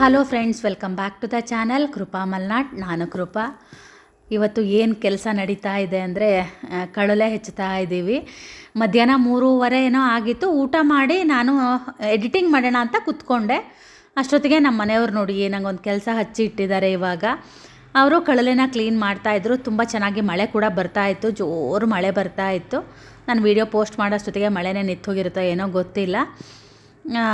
Hello friends welcome back to the channel Krupa Malnad ನಾನು ಕೃಪಾ ಇವತ್ತು ಏನು ಕೆಲಸ ನಡೀತಾ ಇದೆ ಅಂದರೆ ಕಳಲೆ ಹೆಚ್ಚುತ್ತಾ ಇದ್ದೀವಿ. ಮಧ್ಯಾಹ್ನ ಮೂರುವರೆ ಏನೋ ಆಗಿತ್ತು, ಊಟ ಮಾಡಿ ನಾನು ಎಡಿಟಿಂಗ್ ಮಾಡೋಣ ಅಂತ ಕೂತ್ಕೊಂಡೆ. ಅಷ್ಟೊತ್ತಿಗೆ ನಮ್ಮ ಮನೆಯವ್ರು ನೋಡಿ, ನಂಗೊಂದು ಕೆಲಸ ಹಚ್ಚಿ ಇಟ್ಟಿದ್ದಾರೆ ಇವಾಗ. ಅವರು ಕಳಲೆನ ಕ್ಲೀನ್ ಮಾಡ್ತಾಯಿದ್ರು ತುಂಬ ಚೆನ್ನಾಗಿ ಮಳೆ ಕೂಡ ಬರ್ತಾ ಇತ್ತು. ಜೋರು ಮಳೆ ಬರ್ತಾ ಇತ್ತು. ನಾನು ವೀಡಿಯೋ ಪೋಸ್ಟ್ ಮಾಡೋಷ್ಟೊತ್ತಿಗೆ ಮಳೆನೇ ನಿಂತೋಗಿರುತ್ತೋ ಏನೋ ಗೊತ್ತಿಲ್ಲ. ಆ,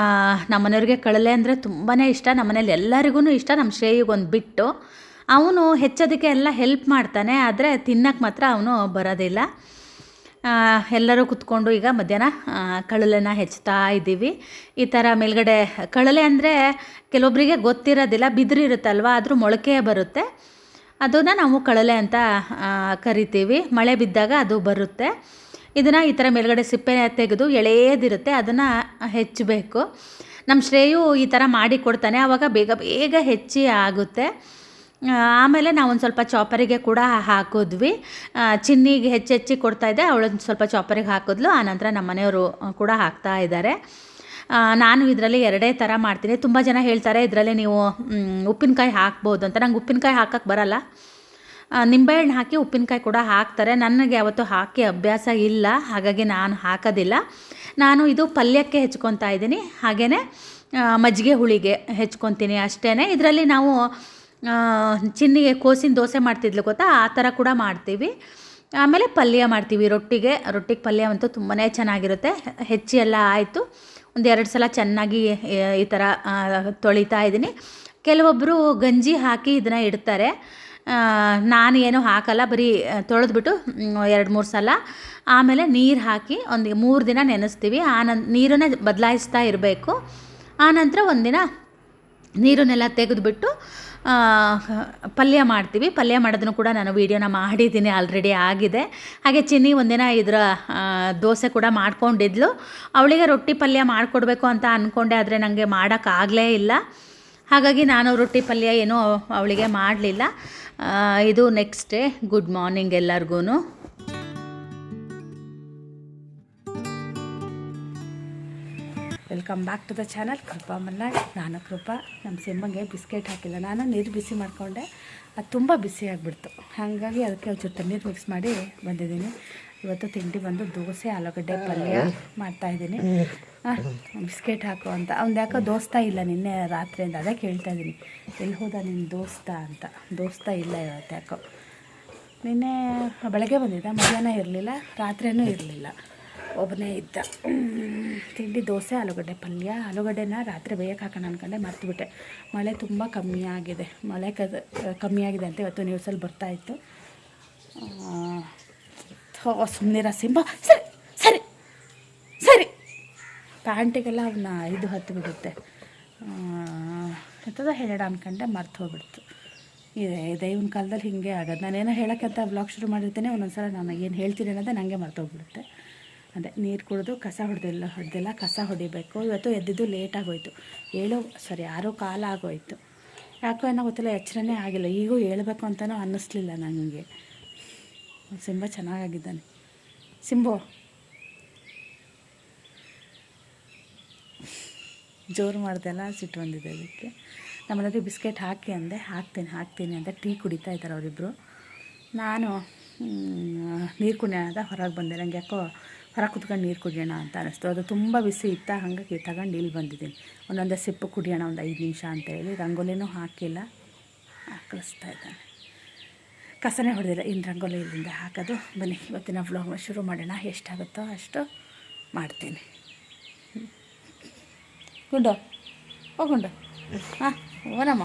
ನಮ್ಮ ಮನೆಯವ್ರಿಗೆ ಕಳಲೆ ಅಂದರೆ ತುಂಬಾ ಇಷ್ಟ. ನಮ್ಮ ಮನೇಲಿ ಎಲ್ಲರಿಗೂ ಇಷ್ಟ. ನಮ್ಮ ಶ್ರೇಯಿಗೊಂದು ಬಿಟ್ಟು ಅವನು ಹೆಚ್ಚೋದಕ್ಕೆ ಎಲ್ಲ ಹೆಲ್ಪ್ ಮಾಡ್ತಾನೆ. ಆದರೆ ತಿನ್ನಕ್ಕೆ ಮಾತ್ರ ಅವನು ಬರೋದಿಲ್ಲ. ಎಲ್ಲರೂ ಕುತ್ಕೊಂಡು ಈಗ ಮಧ್ಯಾಹ್ನ ಕಳಲೆನ ಹೆಚ್ಚುತ್ತಾ ಇದ್ದೀವಿ. ಈ ಥರ ಮೇಲ್ಗಡೆ ಕಳಲೆ ಅಂದರೆ ಕೆಲವೊಬ್ಬರಿಗೆ ಗೊತ್ತಿರೋದಿಲ್ಲ. ಬಿದಿರಿರುತ್ತಲ್ವ ಆದರೂ ಮೊಳಕೆ ಬರುತ್ತೆ. ಅದನ್ನು ನಾವು ಕಳಲೆ ಅಂತ ಕರಿತೀವಿ. ಮಳೆ ಬಿದ್ದಾಗ ಅದು ಬರುತ್ತೆ. ಇದನ್ನು ಈ ಥರ ಮೇಲುಗಡೆ ಸಿಪ್ಪೆ ತೆಗೆದು ಎಳೆಯದಿರುತ್ತೆ, ಅದನ್ನು ಹೆಚ್ಚಬೇಕು. ನಮ್ಮ ಶ್ರೇಯು ಈ ಥರ ಮಾಡಿ ಕೊಡ್ತಾನೆ ಆವಾಗ ಬೇಗ ಬೇಗ ಹೆಚ್ಚಿ ಆಗುತ್ತೆ. ಆಮೇಲೆ ನಾವೊಂದು ಸ್ವಲ್ಪ ಚಾಪರಿಗೆ ಕೂಡ ಹಾಕಿದ್ವಿ. ಚಿನ್ನಿಗೆ ಹೆಚ್ಚು ಹೆಚ್ಚಿ ಕೊಡ್ತಾಯಿದ್ದೆ ಅವಳೊಂದು ಸ್ವಲ್ಪ ಚಾಪರಿಗೆ ಹಾಕಿದ್ಲು ಆನಂತರ ನಮ್ಮ ಮನೆಯವರು ಕೂಡ ಹಾಕ್ತಾ ಇದ್ದಾರೆ ನಾನು ಇದರಲ್ಲಿ ಎರಡೇ ಥರ ಮಾಡ್ತೀನಿ. ತುಂಬ ಜನ ಹೇಳ್ತಾರೆ, ಇದರಲ್ಲಿ ನೀವು ಉಪ್ಪಿನಕಾಯಿ ಹಾಕ್ಬೋದು ಅಂತ. ನಂಗೆ ಉಪ್ಪಿನಕಾಯಿ ಹಾಕಕ್ಕೆ ಬರಲ್ಲ. ನಿಂಬೆಹಣ್ಣು ಹಾಕಿ ಉಪ್ಪಿನಕಾಯಿ ಕೂಡ ಹಾಕ್ತಾರೆ. ನನಗೆ ಅವತ್ತು ಹಾಕಿ ಅಭ್ಯಾಸ ಇಲ್ಲ. ಹಾಗಾಗಿ ನಾನು ಹಾಕೋದಿಲ್ಲ. ನಾನು ಇದು ಪಲ್ಯಕ್ಕೆ ಹೆಚ್ಕೊತಾ ಇದ್ದೀನಿ. ಹಾಗೆಯೇ ಮಜ್ಜಿಗೆ ಹುಳಿಗೆ ಹೆಚ್ಕೊತೀನಿ ಅಷ್ಟೇ ಇದರಲ್ಲಿ ನಾವು ಚಿನ್ನಿಗೆ ಕೋಸಿನ ದೋಸೆ ಮಾಡ್ತಿದ್ಲು ಗೊತ್ತಾ? ಆ ಥರ ಕೂಡ ಮಾಡ್ತೀವಿ. ಆಮೇಲೆ ಪಲ್ಯ ಮಾಡ್ತೀವಿ ರೊಟ್ಟಿಗೆ. ರೊಟ್ಟಿಗೆ ಪಲ್ಯ ಅಂತೂ ತುಂಬಾ ಚೆನ್ನಾಗಿರುತ್ತೆ. ಹೆಚ್ಚಿ ಎಲ್ಲ ಆಯಿತು. ಒಂದು ಎರಡು ಸಲ ಚೆನ್ನಾಗಿ, ಈ ಥರ ತೊಳಿತಾ ಇದ್ದೀನಿ. ಕೆಲವೊಬ್ಬರು ಗಂಜಿ ಹಾಕಿ ಇದನ್ನು ಇಡ್ತಾರೆ. ನಾನು ಏನು ಹಾಕಲ್ಲ, ಬರೀ ತೊಳೆದ್ಬಿಟ್ಟು ಎರಡು, ಮೂರು ಸಲ. ಆಮೇಲೆ ನೀರು ಹಾಕಿ ಒಂದು ಮೂರು ದಿನ ನೆನೆಸ್ತೀವಿ. ಆನಂದ ನೀರನ್ನೇ ಬದಲಾಯಿಸ್ತಾ ಇರಬೇಕು. ಆನಂತರ ಒಂದಿನ ನೀರನ್ನೆಲ್ಲ ತೆಗೆದುಬಿಟ್ಟು ಪಲ್ಯ ಮಾಡ್ತೀವಿ. ಪಲ್ಯ ಮಾಡೋದನ್ನು ಕೂಡ ನಾನು ವೀಡಿಯೋನ ಮಾಡಿದ್ದೀನಿ, ಆಲ್ರೆಡಿ ಆಗಿದೆ. ಹಾಗೆ ಚಿನ್ನಿ ಒಂದಿನ ಇದರ ದೋಸೆ ಕೂಡ ಮಾಡ್ಕೊಂಡಿದ್ಲು. ಅವಳಿಗೆ ರೊಟ್ಟಿ ಪಲ್ಯ ಮಾಡಿಕೊಡ್ಬೇಕು ಅಂತ ಅಂದ್ಕೊಂಡೆ ಆದರೆ ನನಗೆ ಮಾಡೋಕ್ಕಾಗಲೇ ಇಲ್ಲ. ಹಾಗಾಗಿ ನಾನು ರೊಟ್ಟಿ ಪಲ್ಯ ಏನೂ ಅವಳಿಗೆ ಮಾಡಲಿಲ್ಲ. ಇದು ನೆಕ್ಸ್ಟ್ ಡೇ ಗುಡ್ ಮಾರ್ನಿಂಗ್ ಎಲ್ಲರಿಗೂ welcome back to the channel Krupa Malnad ನಾನು ಕೃಪಾ ನಮ್ಮ ಸಿಮ್ಮಂಗೆ ಬಿಸ್ಕೆಟ್ ಹಾಕಿಲ್ಲ. ನಾನು ನೀರು ಬಿಸಿ ಮಾಡಿಕೊಂಡೆ. ಅದು ತುಂಬ ಬಿಸಿ ಆಗಿಬಿಡ್ತು. ಹಾಗಾಗಿ ಅದಕ್ಕೆ ಒಂಚೂರು ತಣ್ಣೀರು ಮಿಕ್ಸ್ ಮಾಡಿ ಬಂದಿದ್ದೀನಿ. ಇವತ್ತು ತಿಂಡಿ ಬಂದು ದೋಸೆ, ಆಲೂಗಡ್ಡೆ, ಪಲ್ಯ ಮಾಡ್ತಾಯಿದ್ದೀನಿ ಬಿಸ್ಕೆಟ್ ಹಾಕು ಅಂತ. ಅವ್ನು ಯಾಕೋ ದೋಸ್ತ ಇಲ್ಲ ನಿನ್ನೆ ರಾತ್ರಿಯಿಂದ ಅದೇ ಕೇಳ್ತಾ ಇದ್ದೀನಿ. ಎಲ್ಲಿ ಹೋದ ನಿನ್ನ ದೋಸ್ತ ಅಂತ. ದೋಸ್ತ ಇಲ್ಲ ಇವತ್ತು ಯಾಕೋ. ನಿನ್ನೆ ಬೆಳಗ್ಗೆ ಬಂದಿದ್ದ, ಮಧ್ಯಾಹ್ನ ಇರಲಿಲ್ಲ ರಾತ್ರಿಯೂ ಇರಲಿಲ್ಲ. ಒಬ್ಬನೇ ಇದ್ದ. ತಿಂಡಿ ದೋಸೆ, ಆಲೂಗಡ್ಡೆ, ಪಲ್ಯ. ಆಲೂಗಡ್ಡೆನ ರಾತ್ರಿ ಬೇಯಕ್ಕೆ ಹಾಕೋಣ ಅಂದ್ಕೊಂಡೆ ಮರ್ತುಬಿಟ್ಟೆ. ಮಳೆ ತುಂಬ ಕಮ್ಮಿ ಆಗಿದೆ. ಮಳೆ ಕಮ್ಮಿ ಆಗಿದೆ ಅಂತ ಇವತ್ತು ನ್ಯೂಸಲ್ಲಿ ಬರ್ತಾಯಿತ್ತು ಸುಮ್ಮನಿರ ಸಿಂಬ, ಸರಿ ಸರಿ ಸರಿ. ಪ್ಯಾಂಟಿಗೆಲ್ಲ ಅವನ್ನ ಇದು ಹತ್ತು ಬಿಡುತ್ತೆ ಎಂಥದ ಹೇಳ ಅಂದ್ಕೊಂಡೆ ಮರ್ತು ಹೋಗ್ಬಿಡ್ತು. ಇದೆ ದೈವನ ಕಾಲದಲ್ಲಿ ಹೀಗೆ ಆಗೋದು. ನಾನೇನೋ ಹೇಳೋಕ್ಕಂತ ಬ್ಲಾಗ್ ಶುರು ಮಾಡಿರ್ತೇನೆ ಒಂದೊಂದು ಸಲ ನಾನು ಏನು ಹೇಳ್ತೀನಿ ಅನ್ನೋದೇ ನನಗೆ ಮರ್ತೋಗ್ಬಿಡುತ್ತೆ ಅದೇ, ನೀರು ಕುಡಿದು ಕಸ ಹೊಡೆದಿಲ್ಲ ಹೊಡೆದಿಲ್ಲ, ಕಸ ಹೊಡಿಬೇಕು. ಇವತ್ತು ಎದ್ದಿದ್ದು ಲೇಟಾಗೋಯ್ತು ಏಳು ಸಾರಿ ಆರು ಕಾಲ ಆಗೋಯ್ತು. ಯಾಕೋ ಏನೋ ಗೊತ್ತಿಲ್ಲ, ಎಚ್ಚರನೇ ಆಗಿಲ್ಲ. ಈಗೂ ಹೇಳ್ಬೇಕು ಅಂತಲೂ ಅನ್ನಿಸ್ಲಿಲ್ಲ ನನಗೆ ಸಿಂಬ ಚೆನ್ನಾಗಾಗಿದ್ದಾನೆ. ಸಿಂಬು. ಜೋರು ಮಾಡ್ದೆಲ್ಲ ಸಿಟ್ಟು ಬಂದಿದೆ ಅದಕ್ಕೆ. ನಮ್ಮನೆಗೆ ಬಿಸ್ಕೆಟ್ ಹಾಕಿ ಅಂದೆ, ಹಾಕ್ತೀನಿ ಹಾಕ್ತೀನಿ ಅಂತ ಟೀ ಕುಡಿತಾ ಇದ್ದಾರೆ ಅವರಿಬ್ಬರು ನಾನು ನೀರು ಕುಡಿಯೋಣ ಹೊರಗೆ ಬಂದೆ. ನನಗೆ ಯಾಕೋ ಹೊರಗೆ ಕುತ್ಕೊಂಡು ನೀರು ಕುಡಿಯೋಣ ಅಂತ ಅನ್ನಿಸ್ತು ಅದು ತುಂಬ ಬಿಸಿ ಇತ್ತ, ಹಾಗಾಗಿ ತಗೊಂಡು ಇಲ್ಲಿ ಬಂದಿದ್ದೀನಿ. ಒಂದೊಂದೇ ಸಿಪ್ಪು ಕುಡಿಯೋಣ, ಒಂದು ಐದು ನಿಮಿಷ ಅಂತ ಹೇಳಿ, ರಂಗೋಲಿನೂ ಹಾಕಿಲ್ಲ. ಕಳಿಸ್ತಾ ಇದ್ದಾನೆ. ಕಸನೇ ಹೊಡೆದಿಲ್ಲ ಇನ್ನು ರಂಗೋಲಿ ಇಲ್ಲಿಂದ ಹಾಕೋದು. ಬನ್ನಿ, ಇವತ್ತಿನ ವ್ಲಾಗ್ನ ಶುರು ಮಾಡೋಣ. ಎಷ್ಟಾಗುತ್ತೋ ಅಷ್ಟು ಮಾಡ್ತೀನಿ. ಗುಂಡು ಹೋಗುಂಡು ಹಾಂ, ಓನಮ್ಮ.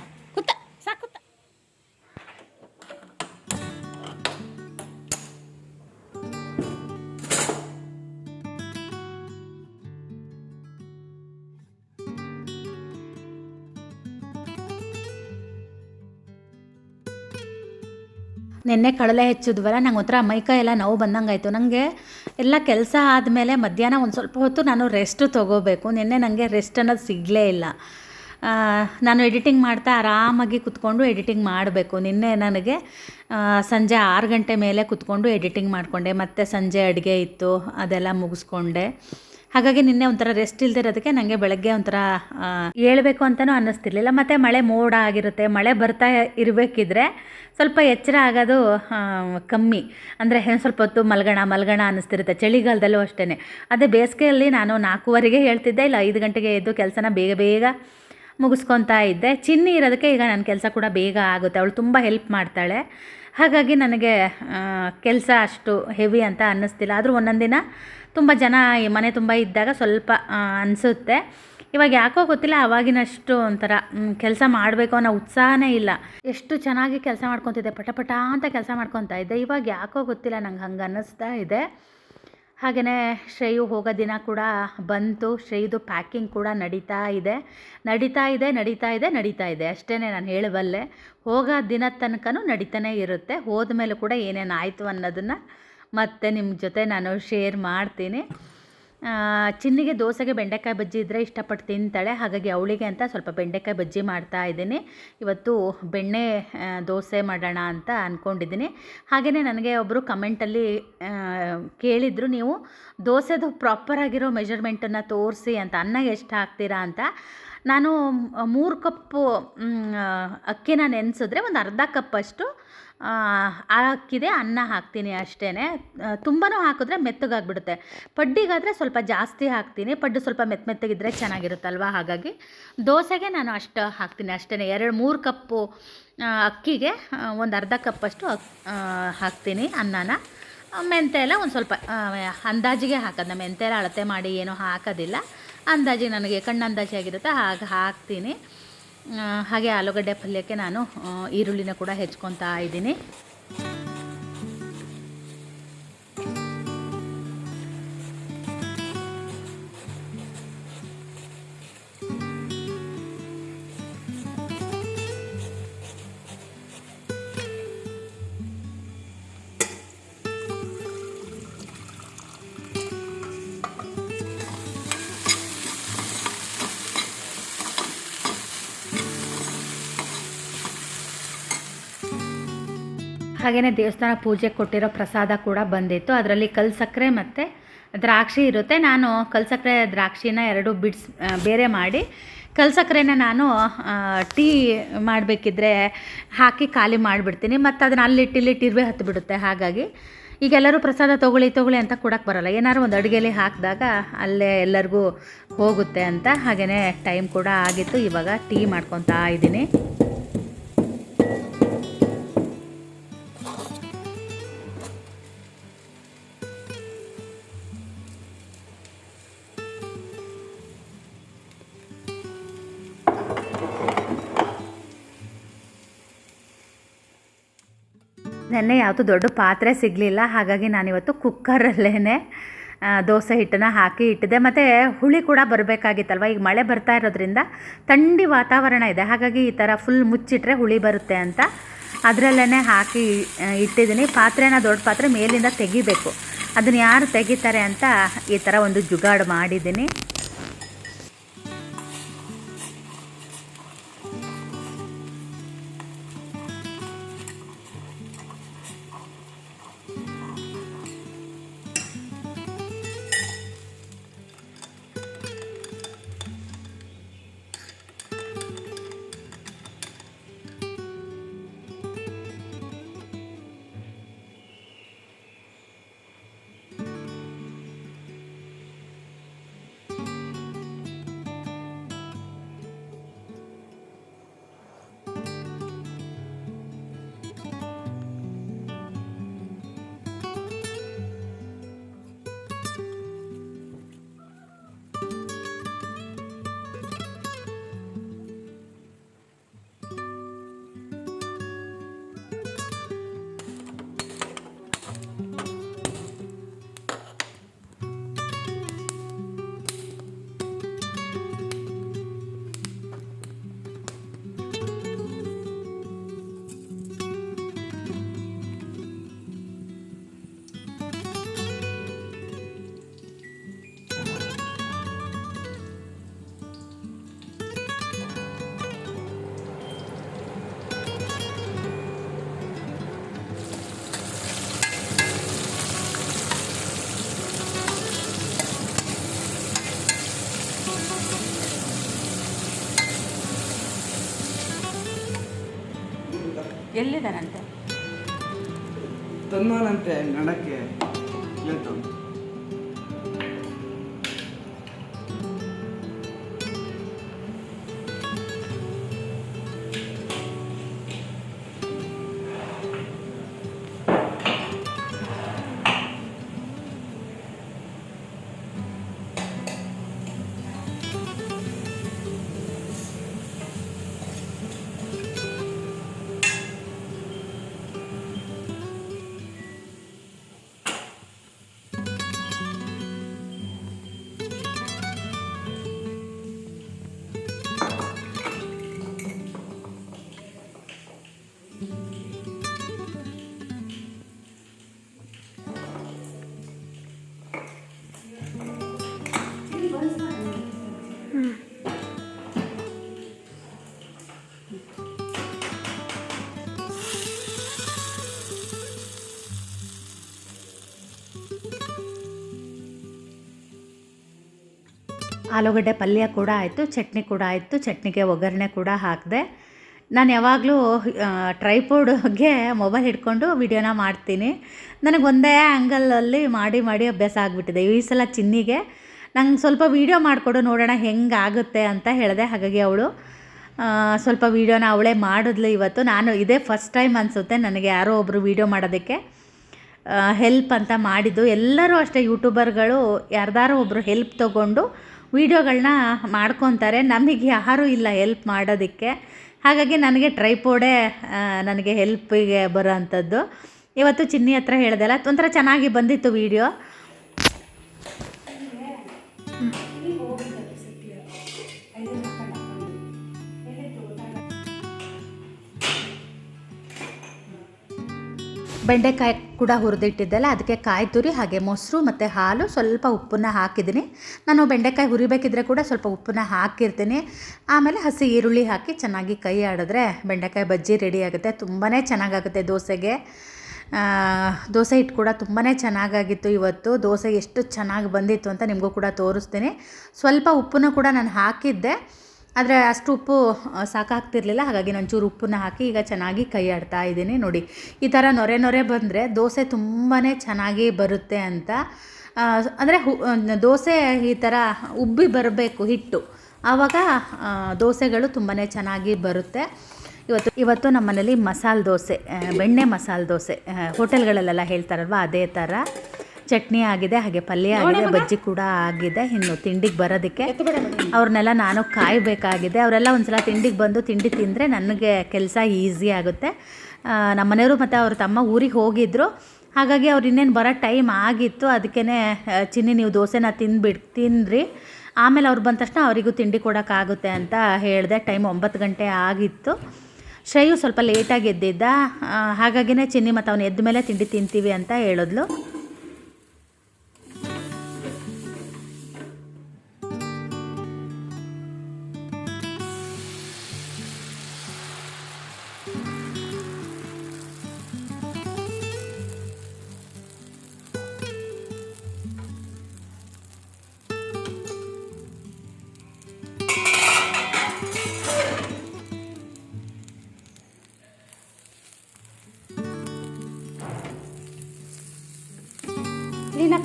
ನಿನ್ನೆ ಕಡಲೆ ಹೆಚ್ಚಿದ್ವಲ್ಲ, ನಂಗೆ ಒಂಥರ ಮೈಕೈ ಎಲ್ಲ ನೋವು ಬಂದಂಗಾಯಿತು. ನನಗೆ ಎಲ್ಲ ಕೆಲಸ ಆದಮೇಲೆ ಮಧ್ಯಾಹ್ನ ಒಂದು ಸ್ವಲ್ಪ ಹೊತ್ತು ನಾನು ರೆಸ್ಟ್ ತೊಗೋಬೇಕು. ನಿನ್ನೆ ನನಗೆ ರೆಸ್ಟ್ ಅನ್ನೋದು ಸಿಗಲೇ ಇಲ್ಲ. ನಾನು ಎಡಿಟಿಂಗ್ ಮಾಡ್ತಾ ಆರಾಮಾಗಿ ಕುತ್ಕೊಂಡು ಎಡಿಟಿಂಗ್ ಮಾಡಬೇಕು. ನಿನ್ನೆ ನನಗೆ ಸಂಜೆ ಆರು ಗಂಟೆ ಮೇಲೆ ಕುತ್ಕೊಂಡು ಎಡಿಟಿಂಗ್ ಮಾಡಿಕೊಂಡೆ. ಮತ್ತು ಸಂಜೆ ಅಡುಗೆ ಇತ್ತು, ಅದೆಲ್ಲ ಮುಗಿಸ್ಕೊಂಡೆ. ಹಾಗಾಗಿ ನಿನ್ನೆ ಒಂಥರ ರೆಸ್ಟ್ ಇಲ್ದಿರೋದಕ್ಕೆ ನನಗೆ ಬೆಳಗ್ಗೆ ಒಂಥರ ಏಳಬೇಕು ಅಂತಲೂ ಅನ್ನಿಸ್ತಿರ್ಲಿಲ್ಲ. ಮತ್ತು ಮಳೆ ಮೋಡ ಆಗಿರುತ್ತೆ, ಮಳೆ ಬರ್ತಾ ಇರಬೇಕಿದ್ರೆ ಸ್ವಲ್ಪ ಎಚ್ಚರ ಆಗೋದು ಕಮ್ಮಿ. ಅಂದರೆ ಸ್ವಲ್ಪ ಹೊತ್ತು ಮಲ್ಗಣ ಮಲ್ಗಣ ಅನ್ನಿಸ್ತಿರುತ್ತೆ, ಚಳಿಗಾಲದಲ್ಲೂ ಅಷ್ಟೇ ಅದೇ ಬೇಸಿಗೆಯಲ್ಲಿ ನಾನು ನಾಲ್ಕೂವರೆಗೆ ಹೇಳ್ತಿದ್ದೆ, ಇಲ್ಲ ಐದು ಗಂಟೆಗೆ ಎದ್ದು ಕೆಲಸನ ಬೇಗ ಬೇಗ ಮುಗಿಸ್ಕೊತಾ ಇದ್ದೆ. ಚಿನ್ನಿ ಇರೋದಕ್ಕೆ ಈಗ ನನ್ನ ಕೆಲಸ ಕೂಡ ಬೇಗ ಆಗುತ್ತೆ, ಅವಳು ತುಂಬ ಹೆಲ್ಪ್ ಮಾಡ್ತಾಳೆ. ಹಾಗಾಗಿ ನನಗೆ ಕೆಲಸ ಅಷ್ಟು ಹೆವಿ ಅಂತ ಅನ್ನಿಸ್ತಿಲ್ಲ. ಆದರೂ ಒಂದೊಂದು ದಿನ ತುಂಬ ಜನ ಮನೆ ತುಂಬ ಇದ್ದಾಗ ಸ್ವಲ್ಪ ಅನಿಸುತ್ತೆ. ಇವಾಗ ಯಾಕೋ ಗೊತ್ತಿಲ್ಲ, ಅವಾಗಿನಷ್ಟು ಒಂಥರ ಕೆಲಸ ಮಾಡಬೇಕು ಅನ್ನೋ ಉತ್ಸಾಹನೇ ಇಲ್ಲ. ಎಷ್ಟು ಚೆನ್ನಾಗಿ ಕೆಲಸ ಮಾಡ್ಕೊತಿದ್ದೆ, ಪಟ ಪಟ ಅಂತ ಕೆಲಸ ಮಾಡ್ಕೊತಾ ಇದ್ದೆ. ಇವಾಗ ಯಾಕೋ ಗೊತ್ತಿಲ್ಲ, ನಂಗೆ ಹಂಗೆ ಅನ್ನಿಸ್ತಾ ಇದೆ. ಹಾಗೆಯೇ ಶ್ರೇಯು ಹೋಗೋ ದಿನ ಕೂಡ ಬಂತು. ಶ್ರೇಯುದು ಪ್ಯಾಕಿಂಗ್ ಕೂಡ ನಡೀತಾ ಇದೆ. ನಡೀತಾ ಇದೆ ನಡೀತಾ ಇದೆ ನಡೀತಾ ಇದೆ. ಅಷ್ಟೇ ನಾನು ಹೇಳಬಲ್ಲೆ ಹೋಗೋ ದಿನದ ತನಕನೂ ನಡೀತಾನೆ ಇರುತ್ತೆ. ಹೋದ ಮೇಲೆ ಕೂಡ ಏನೇನು ಆಯಿತು ಅನ್ನೋದನ್ನು ಮತ್ತೆ ನಿಮ್ಮ ಜೊತೆ ನಾನು ಶೇರ್ ಮಾಡ್ತೀನಿ. ಚಿನ್ನಿಗೆ ದೋಸೆಗೆ ಬೆಂಡೆಕಾಯಿ ಬಜ್ಜಿ ಇದ್ದರೆ ಇಷ್ಟಪಟ್ಟು ತಿಂತಾಳೆ. ಹಾಗಾಗಿ ಅವಳಿಗೆ ಅಂತ ಸ್ವಲ್ಪ ಬೆಂಡೆಕಾಯಿ ಬಜ್ಜಿ ಮಾಡ್ತಾ ಇದ್ದೀನಿ. ಇವತ್ತು ಬೆಣ್ಣೆ ದೋಸೆ ಮಾಡೋಣ ಅಂತ ಅಂದ್ಕೊಂಡಿದ್ದೀನಿ ಹಾಗೆಯೇ ನನಗೆ ಒಬ್ಬರು ಕಮೆಂಟಲ್ಲಿ ಕೇಳಿದರು, ನೀವು ದೋಸೆದು ಪ್ರಾಪರ್ ಆಗಿರೋ ಮೆಜರ್ಮೆಂಟನ್ನು ತೋರಿಸಿ ಅಂತ, ಅನ್ನ ಎಷ್ಟು ಹಾಕ್ತೀರಾ? ಅಂತ. ನಾನು ಮೂರು ಕಪ್ಪು ಅಕ್ಕಿನ ನೆನೆಸಿದ್ರೆ ಒಂದು ಅರ್ಧ ಕಪ್ಪಷ್ಟು ಅಕ್ಕಿದೆ ಅನ್ನ ಹಾಕ್ತೀನಿ ಅಷ್ಟೇ ತುಂಬಾ ಹಾಕಿದ್ರೆ ಮೆತ್ತಗಾಗ್ಬಿಡುತ್ತೆ. ಪಡ್ಡಿಗಾದರೆ ಸ್ವಲ್ಪ ಜಾಸ್ತಿ ಹಾಕ್ತೀನಿ. ಪಡ್ಡು ಸ್ವಲ್ಪ ಮೆತ್ತ ಮೆತ್ತಗಿದ್ರೆ ಚೆನ್ನಾಗಿರುತ್ತಲ್ವ? ಹಾಗಾಗಿ ದೋಸೆಗೆ ನಾನು ಅಷ್ಟು ಹಾಕ್ತೀನಿ ಅಷ್ಟೇ ಎರಡು, ಮೂರು ಕಪ್ಪು ಅಕ್ಕಿಗೆ ಒಂದು ಅರ್ಧ ಕಪ್ಪಷ್ಟು ಹಾಕ್ತೀನಿ ಅನ್ನನ. ಮೆಂತೆ ಎಲ್ಲ ಒಂದು ಸ್ವಲ್ಪ ಅಂದಾಜಿಗೆ ಹಾಕೋದು ಮೆಂತೆ ಎಲ್ಲ ಅಳತೆ ಮಾಡಿ ಏನೂ ಹಾಕೋದಿಲ್ಲ. ಅಂದಾಜಿಗೆ ನನಗೆ ಕಣ್ಣಂದಾಜಿ ಅಂದಾಜು ಆಗಿರುತ್ತೆ, ಹಾಗೆ ಹಾಕ್ತೀನಿ. ಹಾಗೆ ಆಲೂಗಡ್ಡೆ ಪಲ್ಯಕ್ಕೆ ನಾನು ಈರುಳ್ಳಿನ ಕೂಡ ಹೆಚ್ಕೊತಾ ಇದ್ದೀನಿ. ಹಾಗೆಯೇ ದೇವಸ್ಥಾನ ಪೂಜೆ ಕೊಟ್ಟಿರೋ ಪ್ರಸಾದ ಕೂಡ ಬಂದಿತ್ತು. ಅದರಲ್ಲಿ ಕಲ್ ಸಕ್ಕರೆ ಮತ್ತು ದ್ರಾಕ್ಷಿ ಇರುತ್ತೆ. ನಾನು ಕಲ್ ಸಕ್ಕರೆ ದ್ರಾಕ್ಷಿನ ಎರಡು ಬಿಡ್ಸ್ ಬೇರೆ ಮಾಡಿ ಕಲ್ ಸಕ್ಕರೆನ ನಾನು ಟೀ ಮಾಡಬೇಕಿದ್ರೆ ಹಾಕಿ ಖಾಲಿ ಮಾಡಿಬಿಡ್ತೀನಿ. ಮತ್ತು ಅದನ್ನು ಅಲ್ಲಿಟ್ಟು ಇಲ್ಲಿಟ್ಟು ಇರುವೆ ಹತ್ತು ಬಿಡುತ್ತೆ. ಹಾಗಾಗಿ ಈಗೆಲ್ಲರೂ ಪ್ರಸಾದ ತೊಗೊಳ್ಳಿ ತೊಗೊಳ್ಳಿ ಅಂತ ಕೊಡೋಕ್ಕೆ ಬರೋಲ್ಲ. ಏನಾದ್ರು ಒಂದು ಅಡುಗೆಲಿ ಹಾಕಿದಾಗ ಅಲ್ಲೇ ಎಲ್ಲರಿಗೂ ಹೋಗುತ್ತೆ ಅಂತ ಹಾಗೆಯೇ ಟೈಮ್ ಕೂಡ ಆಗಿತ್ತು. ಇವಾಗ ಟೀ ಮಾಡ್ಕೊತಾ ಇದ್ದೀನಿ. ನೆನ್ನೆ ಯಾವುದು ದೊಡ್ಡ ಪಾತ್ರೆ ಸಿಗಲಿಲ್ಲ, ಹಾಗಾಗಿ ನಾನಿವತ್ತು ಕುಕ್ಕರಲ್ಲೇ ದೋಸೆ ಹಿಟ್ಟನ್ನು ಹಾಕಿ ಇಟ್ಟಿದೆ ಮತ್ತು ಹುಳಿ ಕೂಡ ಬರಬೇಕಾಗಿತ್ತಲ್ವ? ಈಗ ಮಳೆ ಬರ್ತಾ ಇರೋದ್ರಿಂದ ಥಂಡಿ ವಾತಾವರಣ ಇದೆ. ಹಾಗಾಗಿ ಈ ಥರ ಫುಲ್ ಮುಚ್ಚಿಟ್ರೆ ಹುಳಿ ಬರುತ್ತೆ ಅಂತ ಅದರಲ್ಲೇ ಹಾಕಿ ಇಟ್ಟಿದ್ದೀನಿ. ಪಾತ್ರೆನ ದೊಡ್ಡ ಪಾತ್ರೆ ಮೇಲಿಂದ ತೆಗಿಬೇಕು. ಅದನ್ನು ಯಾರು ತೆಗಿತಾರೆ ಅಂತ ಈ ಥರ ಒಂದು ಜುಗಾಡು ಮಾಡಿದ್ದೀನಿ. ಎಲ್ಲಿದ್ದಾನಂತೆ? ತಂದವನಂತೆ ನಡಕ್ಕೆ. ಆಲೂಗಡ್ಡೆ ಪಲ್ಯ ಕೂಡ ಆಯಿತು, ಚಟ್ನಿ ಕೂಡ ಆಯಿತು, ಚಟ್ನಿಗೆ ಒಗ್ಗರಣೆ ಕೂಡ ಹಾಕಿದೆ. ನಾನು ಯಾವಾಗಲೂ ಟ್ರೈಪೋಡ್ಗೆ ಮೊಬೈಲ್ ಹಿಡ್ಕೊಂಡು ವಿಡಿಯೋನ ಮಾಡ್ತೀನಿ. ನನಗೆ ಒಂದೇ ಆ್ಯಂಗಲಲ್ಲಿ ಮಾಡಿ ಮಾಡಿ ಅಭ್ಯಾಸ ಆಗಿಬಿಟ್ಟಿದೆ. ಈ ಸಲ ಚಿನ್ನಿಗೆ ನಂಗೆ ಸ್ವಲ್ಪ ವೀಡಿಯೋ ಮಾಡಿಕೊಡು, ನೋಡೋಣ ಹೆಂಗೆ ಆಗುತ್ತೆ ಅಂತ ಹೇಳಿದೆ ಹಾಗಾಗಿ ಅವಳು. ಸ್ವಲ್ಪ ವೀಡಿಯೋನ ಅವಳೇ ಮಾಡಿದ್ಲು ಇವತ್ತು. ನಾನು ಇದೇ ಫಸ್ಟ್ ಟೈಮ್ ಅನಿಸುತ್ತೆ ನನಗೆ ಯಾರೋ ಒಬ್ಬರು ವೀಡಿಯೋ ಮಾಡೋದಕ್ಕೆ. ಹೆಲ್ಪ್ ಅಂತ ಮಾಡಿದ್ದು. ಎಲ್ಲರೂ ಅಷ್ಟೇ ಯೂಟ್ಯೂಬರ್ಗಳು ಯಾರ್ದಾರು ಒಬ್ಬರು ಹೆಲ್ಪ್ ತೊಗೊಂಡು ವೀಡಿಯೋಗಳನ್ನ ಮಾಡ್ಕೊತಾರೆ. ನಮಗೆ ಯಾರೂ ಇಲ್ಲ ಹೆಲ್ಪ್ ಮಾಡೋದಕ್ಕೆ. ಹಾಗಾಗಿ ನನಗೆ ಟ್ರೈಪೋಡೇ ನನಗೆ ಹೆಲ್ಪಿಗೆ ಬರೋ ಅಂಥದ್ದು ಇವತ್ತು ಚಿನ್ನಿ ಹತ್ರ ಹೇಳ್ದಲ್ಲ ಒಂಥರ ಚೆನ್ನಾಗಿ ಬಂದಿತ್ತು ವೀಡಿಯೋ. ಬೆಂಡೆಕಾಯಿ ಕೂಡ ಹುರಿದಿಟ್ಟಿದ್ದಲ್ಲ ಅದಕ್ಕೆ ಕಾಯಿ ತುರಿ, ಹಾಗೆ ಮೊಸರು ಮತ್ತು ಹಾಲು, ಸ್ವಲ್ಪ ಉಪ್ಪನ್ನ ಹಾಕಿದ್ದೀನಿ. ನಾನು ಬೆಂಡೆಕಾಯಿ ಹುರಿಬೇಕಿದ್ರೆ ಕೂಡ ಸ್ವಲ್ಪ ಉಪ್ಪನ್ನ ಹಾಕಿರ್ತೀನಿ. ಆಮೇಲೆ ಹಸಿ ಈರುಳ್ಳಿ ಹಾಕಿ ಚೆನ್ನಾಗಿ ಕೈ ಆಡಿದ್ರೆ ಬೆಂಡೆಕಾಯಿ ಬಜ್ಜಿ ರೆಡಿ ಆಗುತ್ತೆ. ತುಂಬಾ ಚೆನ್ನಾಗಾಗುತ್ತೆ ದೋಸೆಗೆ. ದೋಸೆ ಹಿಟ್ಟು ಕೂಡ ತುಂಬಾ ಚೆನ್ನಾಗಾಗಿತ್ತು ಇವತ್ತು. ದೋಸೆ ಎಷ್ಟು ಚೆನ್ನಾಗಿ ಬಂದಿತ್ತು ಅಂತ ನಿಮಗೂ ಕೂಡ ತೋರಿಸ್ತೀನಿ. ಸ್ವಲ್ಪ ಉಪ್ಪನ್ನು ಕೂಡ ನಾನು ಹಾಕಿದ್ದೆ. ಆದರೆ ಅಷ್ಟು ಉಪ್ಪು ಸಾಕಾಗ್ತಿರ್ಲಿಲ್ಲ. ಹಾಗಾಗಿ ನಾನು ಚೂರು ಉಪ್ಪನ್ನ ಹಾಕಿ ಈಗ ಚೆನ್ನಾಗಿ ಕೈ ಆಡ್ತಾ ಇದ್ದೀನಿ. ನೋಡಿ, ಈ ಥರ ನೊರೆ ನೊರೆ ಬಂದರೆ ದೋಸೆ ತುಂಬಾ ಚೆನ್ನಾಗಿ ಬರುತ್ತೆ ಅಂತ. ಅಂದರೆ ಹು ದೋಸೆ ಈ ಥರ ಉಬ್ಬಿ ಬರಬೇಕು ಹಿಟ್ಟು. ಆವಾಗ ದೋಸೆಗಳು ತುಂಬಾ ಚೆನ್ನಾಗಿ ಬರುತ್ತೆ. ಇವತ್ತು ಇವತ್ತು ನಮ್ಮ ಮನೇಲಿ ಮಸಾಲೆ ದೋಸೆ ಬೆಣ್ಣೆ ಮಸಾಲೆ ದೋಸೆ ಹೋಟೆಲ್ಗಳಲ್ಲೆಲ್ಲ ಹೇಳ್ತಾರಲ್ವ ಅದೇ ಥರ ಚಟ್ನಿ ಆಗಿದೆ ಹಾಗೆ ಪಲ್ಯ ಆಗಿದೆ ಬಜ್ಜಿ ಕೂಡ ಆಗಿದೆ ಇನ್ನು ತಿಂಡಿಗೆ ಬರೋದಕ್ಕೆ. ಅವ್ರನ್ನೆಲ್ಲ ನಾನು ಕಾಯಬೇಕಾಗಿದೆ. ಅವರೆಲ್ಲ ಒಂದ್ಸಲ ತಿಂಡಿಗೆ ಬಂದು ತಿಂಡಿ ತಿಂದರೆ ನನಗೆ ಕೆಲಸ ಈಸಿ ಆಗುತ್ತೆ. ನಮ್ಮನೆಯವರು ನಮ್ಮ ಮನೆಯವರು ಮತ್ತು ಅವ್ರ ತಮ್ಮ ಊರಿಗೆ ಹೋಗಿದ್ದರು ಹಾಗಾಗಿ ಅವ್ರು ಇನ್ನೇನು ಬರೋ ಟೈಮ್ ಆಗಿತ್ತು ಅದಕ್ಕೇ ಚಿನ್ನಿ ನೀವು ದೋಸೆನ ತಿಂದುಬಿಟ್ಟು ತಿನ್ನಿರಿ ಆಮೇಲೆ ಅವ್ರು ಬಂದ ತಕ್ಷಣ ಅವರಿಗೂ ತಿಂಡಿ ಕೊಡೋಕ್ಕಾಗುತ್ತೆ ಅಂತ ಹೇಳಿದೆ, ಟೈಮ್ ಒಂಬತ್ತು ಗಂಟೆ ಆಗಿತ್ತು. ಶ್ರೇಯು ಸ್ವಲ್ಪ ಲೇಟಾಗಿ ಎದ್ದಿದ್ದ ಹಾಗಾಗಿನೇ ಚಿನ್ನಿ ಮತ್ತು ಅವನು ಎದ್ದ ಮೇಲೆ ತಿಂಡಿ ತಿಂತೀವಿ ಅಂತ ಹೇಳಿದ್ಲು.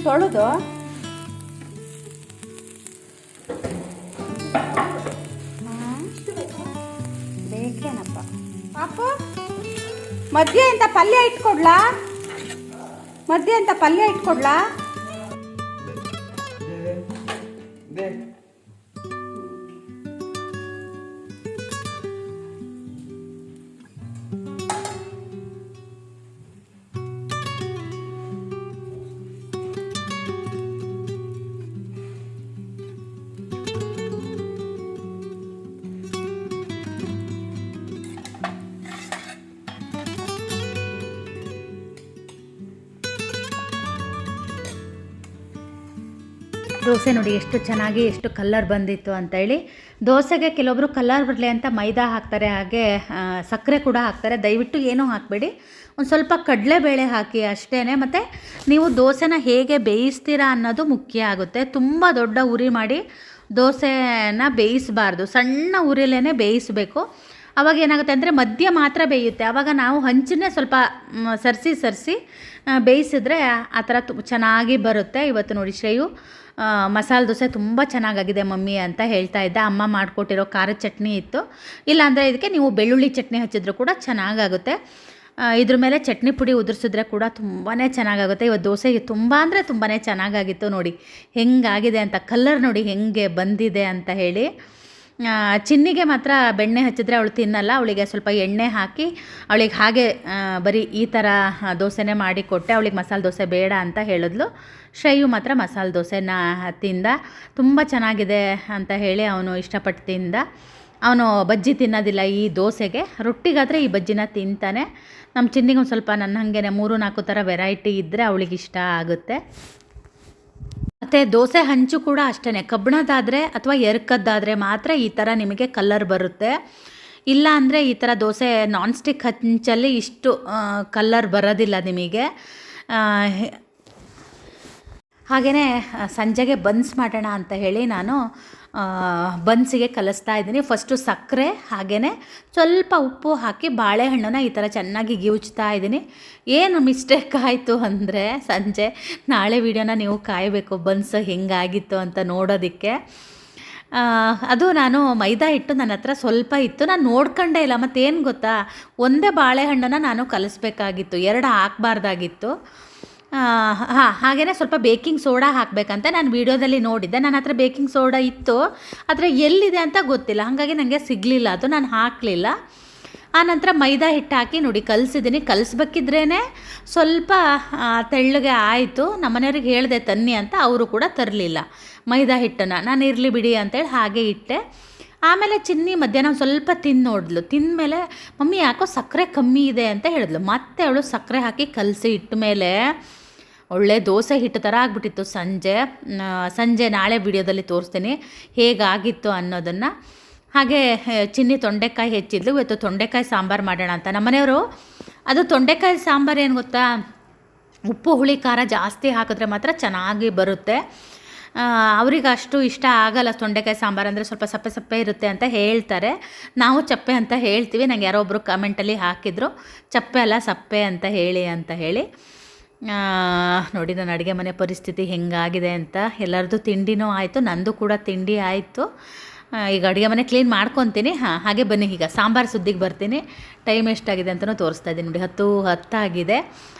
ತೊಳೆದು ಬೇಕೇನಪ್ಪ? ಪಾಪು ಮಧ್ಯ ಅಂತ ಪಲ್ಯ ಇಟ್ಕೊಡ್ಲಾ? ಮಧ್ಯ ಅಂತ ಪಲ್ಯ ಇಟ್ಕೊಡ್ಲಾ? ದೋಸೆ ನೋಡಿ ಎಷ್ಟು ಚೆನ್ನಾಗಿ, ಎಷ್ಟು ಕಲ್ಲರ್ ಬಂದಿತ್ತು ಅಂತೇಳಿ. ದೋಸೆಗೆ ಕೆಲವೊಬ್ಬರು ಕಲ್ಲರ್ ಬರಲಿ ಅಂತ ಮೈದಾ ಹಾಕ್ತಾರೆ, ಹಾಗೆ ಸಕ್ಕರೆ ಕೂಡ ಹಾಕ್ತಾರೆ. ದಯವಿಟ್ಟು ಏನೂ ಹಾಕಬೇಡಿ. ಒಂದು ಸ್ವಲ್ಪ ಕಡಲೆಬೇಳೆ ಹಾಕಿ ಅಷ್ಟೇ ಮತ್ತು ನೀವು ದೋಸೆನ ಹೇಗೆ ಬೇಯಿಸ್ತೀರಾ ಅನ್ನೋದು ಮುಖ್ಯ ಆಗುತ್ತೆ. ತುಂಬ ದೊಡ್ಡ ಉರಿ ಮಾಡಿ ದೋಸೆನ ಬೇಯಿಸಬಾರ್ದು. ಸಣ್ಣ ಉರಿಲೇ ಬೇಯಿಸಬೇಕು. ಅವಾಗ ಏನಾಗುತ್ತೆ ಅಂದರೆ ಮಧ್ಯ ಮಾತ್ರ ಬೇಯುತ್ತೆ. ಆವಾಗ ನಾವು ಹಂಚನ್ನೇ ಸ್ವಲ್ಪ ಸರಿಸಿ ಸರಿಸಿ ಬೇಯಿಸಿದ್ರೆ ಆ ಥರ ತು, ಚೆನ್ನಾಗಿ ಬರುತ್ತೆ. ಇವತ್ತು ನೋಡಿ ಶ್ರೇಯು. ಮಸಾಲೆ ದೋಸೆ ತುಂಬ ಚೆನ್ನಾಗಾಗಿದೆ ಮಮ್ಮಿ ಅಂತ ಹೇಳ್ತಾ ಇದ್ದೆ. ಅಮ್ಮ ಮಾಡಿಕೊಟ್ಟಿರೋ ಖಾರದ ಚಟ್ನಿ ಇತ್ತು. ಇಲ್ಲಾಂದರೆ ಇದಕ್ಕೆ ನೀವು ಬೆಳ್ಳುಳ್ಳಿ ಚಟ್ನಿ ಹಚ್ಚಿದ್ರು ಕೂಡ ಚೆನ್ನಾಗಾಗುತ್ತೆ. ಇದ್ರ ಮೇಲೆ ಚಟ್ನಿ ಪುಡಿ ಉದುರಿಸಿದ್ರೆ ಕೂಡ ತುಂಬಾ ಚೆನ್ನಾಗಾಗುತ್ತೆ. ಇವತ್ತು ದೋಸೆಗೆ ತುಂಬ ಅಂದರೆ ತುಂಬಾ ಚೆನ್ನಾಗಾಗಿತ್ತು ನೋಡಿ. ಹೆಂಗಾಗಿದೆ ಅಂತ ಕಲ್ಲರ್ ನೋಡಿ ಹೆಂಗೆ ಬಂದಿದೆ ಅಂತ ಹೇಳಿ. ಚಿನ್ನಿಗೆ ಮಾತ್ರ ಬೆಣ್ಣೆ ಹಚ್ಚಿದ್ರೆ ಅವಳು ತಿನ್ನಲ್ಲ, ಅವಳಿಗೆ ಸ್ವಲ್ಪ ಎಣ್ಣೆ ಹಾಕಿ, ಅವಳಿಗೆ ಹಾಗೆ ಬರೀ ಈ ಥರ ದೋಸೆನೇ ಮಾಡಿ ಕೊಟ್ಟೆ, ಅವಳಿಗೆ ಮಸಾಲೆ ದೋಸೆ ಬೇಡ ಅಂತ ಹೇಳಿದ್ಲು. ಶ್ರೇಯು ಮಾತ್ರ ಮಸಾಲೆ ದೋಸೆನ ತಿಂದ, ತುಂಬ ಚೆನ್ನಾಗಿದೆ ಅಂತ ಹೇಳಿ ಅವನು ಇಷ್ಟಪಟ್ಟು ತಿಂದ. ಅವನು ಬಜ್ಜಿ ತಿನ್ನೋದಿಲ್ಲ ಈ ದೋಸೆಗೆ, ರೊಟ್ಟಿಗಾದರೆ ಈ ಬಜ್ಜಿನ ತಿಂತಾನೆ. ನಮ್ಮ ಚಿನ್ನಿಗೆ ಒಂದು ಸ್ವಲ್ಪ ನನ್ನ ಹಾಗೆ ಮೂರು ನಾಲ್ಕು ಥರ ವೆರೈಟಿ ಇದ್ದರೆ ಅವಳಿಗೆ ಇಷ್ಟ ಆಗುತ್ತೆ. ಮತ್ತು ದೋಸೆ ಹಂಚು ಕೂಡ ಅಷ್ಟೇ ಕಬ್ಬಣದಾದರೆ ಅಥವಾ ಎರಕದ್ದಾದರೆ ಮಾತ್ರ ಈ ಥರ ನಿಮಗೆ ಕಲ್ಲರ್ ಬರುತ್ತೆ. ಇಲ್ಲ ಅಂದರೆ ಈ ಥರ ದೋಸೆ ನಾನ್ ಸ್ಟಿಕ್ ಹಂಚಲ್ಲಿ ಇಷ್ಟು ಕಲ್ಲರ್ ಬರೋದಿಲ್ಲ ನಿಮಗೆ. ಹಾಗೆಯೇ ಸಂಜೆಗೆ ಬನ್ಸ್ ಮಾಡೋಣ ಅಂತ ಹೇಳಿ ನಾನು ಬನ್ಸಿಗೆ ಕಲಿಸ್ತಾ ಇದ್ದೀನಿ. ಫಸ್ಟು ಸಕ್ಕರೆ ಹಾಗೇ ಸ್ವಲ್ಪ ಉಪ್ಪು ಹಾಕಿ ಬಾಳೆಹಣ್ಣನ್ನು ಈ ಥರ ಚೆನ್ನಾಗಿ ಗಿವುಚ್ತಾ ಇದ್ದೀನಿ. ಏನು ಮಿಸ್ಟೇಕ್ ಆಯಿತು ಅಂದರೆ ಸಂಜೆ ನಾಳೆ ವೀಡಿಯೋನ ನೀವು ಕಾಯಬೇಕು, ಬನ್ಸ್ ಹೆಂಗಾಗಿತ್ತು ಅಂತ ನೋಡೋದಕ್ಕೆ. ಅದು ನಾನು ಮೈದಾ ಹಿಟ್ಟು ನನ್ನ ಹತ್ರ ಸ್ವಲ್ಪ ಇತ್ತು. ನಾನು ನೋಡ್ಕೊಂಡೇ ಇಲ್ಲ, ಮತ್ತೇನು ಗೊತ್ತಾ? ಒಂದೇ ಬಾಳೆಹಣ್ಣನ್ನು ನಾನು ಕಲಿಸ್ಬೇಕಾಗಿತ್ತು. ಎರಡು ಹಾಕಬಾರ್ದಾಗಿತ್ತು. ಹಾಂ ಹಾಗೆಯೇ ಸ್ವಲ್ಪ ಬೇಕಿಂಗ್ ಸೋಡಾ ಹಾಕಬೇಕಂತ ನಾನು ವೀಡಿಯೋದಲ್ಲಿ ನೋಡಿದ್ದೆ. ನನ್ನ ಹತ್ರ ಬೇಕಿಂಗ್ ಸೋಡಾ ಇತ್ತು. ಆದರೆ ಎಲ್ಲಿದೆ ಅಂತ ಗೊತ್ತಿಲ್ಲ. ಹಾಗಾಗಿ ನನಗೆ ಸಿಗಲಿಲ್ಲ. ಅದು ನಾನು ಹಾಕಲಿಲ್ಲ. ಆನಂತರ ಮೈದಾ ಹಿಟ್ಟು ಹಾಕಿ ನೋಡಿ ಕಲಿಸಿದ್ದೀನಿ ಕಲಿಸ್ಬೇಕಿದ್ರೇ ಸ್ವಲ್ಪ ತೆಳ್ಳಗೆ ಆಯಿತು. ನಮ್ಮನೆಯವ್ರಿಗೆ ಹೇಳಿದೆ, ತನ್ನಿ ಅಂತ ಅವರು ಕೂಡ ತರಲಿಲ್ಲ ಮೈದಾ ಹಿಟ್ಟನ್ನು. ನಾನು ಇರಲಿ ಬಿಡಿ ಅಂತೇಳಿ ಹಾಗೆ ಇಟ್ಟೆ. ಆಮೇಲೆ ಚಿನ್ನಿ ಮಧ್ಯಾಹ್ನ ಸ್ವಲ್ಪ ತಿಂದು ನೋಡಿದ್ಲು. ತಿಂದಮೇಲೆ ಮಮ್ಮಿ, ಯಾಕೋ ಸಕ್ಕರೆ ಕಮ್ಮಿ ಇದೆ ಅಂತ ಹೇಳಿದ್ಲು. ಮತ್ತೆ ಅವಳು ಸಕ್ಕರೆ ಹಾಕಿ ಕಲಸಿ ಇಟ್ಟ ಮೇಲೆ ಒಳ್ಳೆ ದೋಸೆ ಹಿಟ್ಟು ಥರ ಆಗಿಬಿಟ್ಟಿತ್ತು. ಸಂಜೆ ಸಂಜೆ ನಾಳೆ ವಿಡಿಯೋದಲ್ಲಿ ತೋರಿಸ್ತೀನಿ ಹೇಗಾಗಿತ್ತು ಅನ್ನೋದನ್ನು. ಹಾಗೆ ಚಿನ್ನಿ ತೊಂಡೆಕಾಯಿ ಹೆಚ್ಚಿದ್ಲು. ಇವತ್ತು ತೊಂಡೆಕಾಯಿ ಸಾಂಬಾರು ಮಾಡೋಣ ಅಂತ. ನಮ್ಮನೆಯವರು ಅದು ತೊಂಡೆಕಾಯಿ ಸಾಂಬಾರು ಏನು ಗೊತ್ತಾ? ಉಪ್ಪು, ಹುಳಿ, ಖಾರ ಜಾಸ್ತಿ ಹಾಕಿದ್ರೆ ಮಾತ್ರ ಚೆನ್ನಾಗಿ ಬರುತ್ತೆ. ಅವ್ರಿಗೆ ಅಷ್ಟು ಇಷ್ಟ ಆಗಲ್ಲ ತೊಂಡೆಕಾಯಿ ಸಾಂಬಾರು ಅಂದರೆ ಸ್ವಲ್ಪ ಸಪ್ಪೆ ಸಪ್ಪೆ ಇರುತ್ತೆ ಅಂತ ಹೇಳ್ತಾರೆ. ನಾವು ಚಪ್ಪೆ ಅಂತ ಹೇಳ್ತೀವಿ. ನಂಗೆ ಯಾರೋ ಒಬ್ಬರು ಕಮೆಂಟಲ್ಲಿ ಹಾಕಿದ್ರು, ಚಪ್ಪೆ ಅಲ್ಲ, ಸಪ್ಪೆ ಅಂತ ಹೇಳಿ ಅಂತ ಹೇಳಿ. ನೋಡಿ, ನನ್ನ ಅಡುಗೆ ಮನೆ ಪರಿಸ್ಥಿತಿ ಹೆಂಗಾಗಿದೆ ಅಂತ. ಎಲ್ಲರದ್ದು ತಿಂಡಿನೂ ಆಯಿತು, ನಂದು ಕೂಡ ತಿಂಡಿ ಆಯಿತು. ಈಗ ಅಡುಗೆ ಮನೆ ಕ್ಲೀನ್ ಮಾಡ್ಕೊತೀನಿ. ಹಾಂ, ಹಾಗೆ ಬನ್ನಿ, ಈಗ ಸಾಂಬಾರು ಸುದ್ದಿಗೆ ಬರ್ತೀನಿ. ಟೈಮ್ ಎಷ್ಟಾಗಿದೆ ಅಂತಲೂ ತೋರಿಸ್ತಾ ಇದ್ದೀನಿ ನೋಡಿ, ಹತ್ತು, ಹತ್ತಾಗಿದೆ.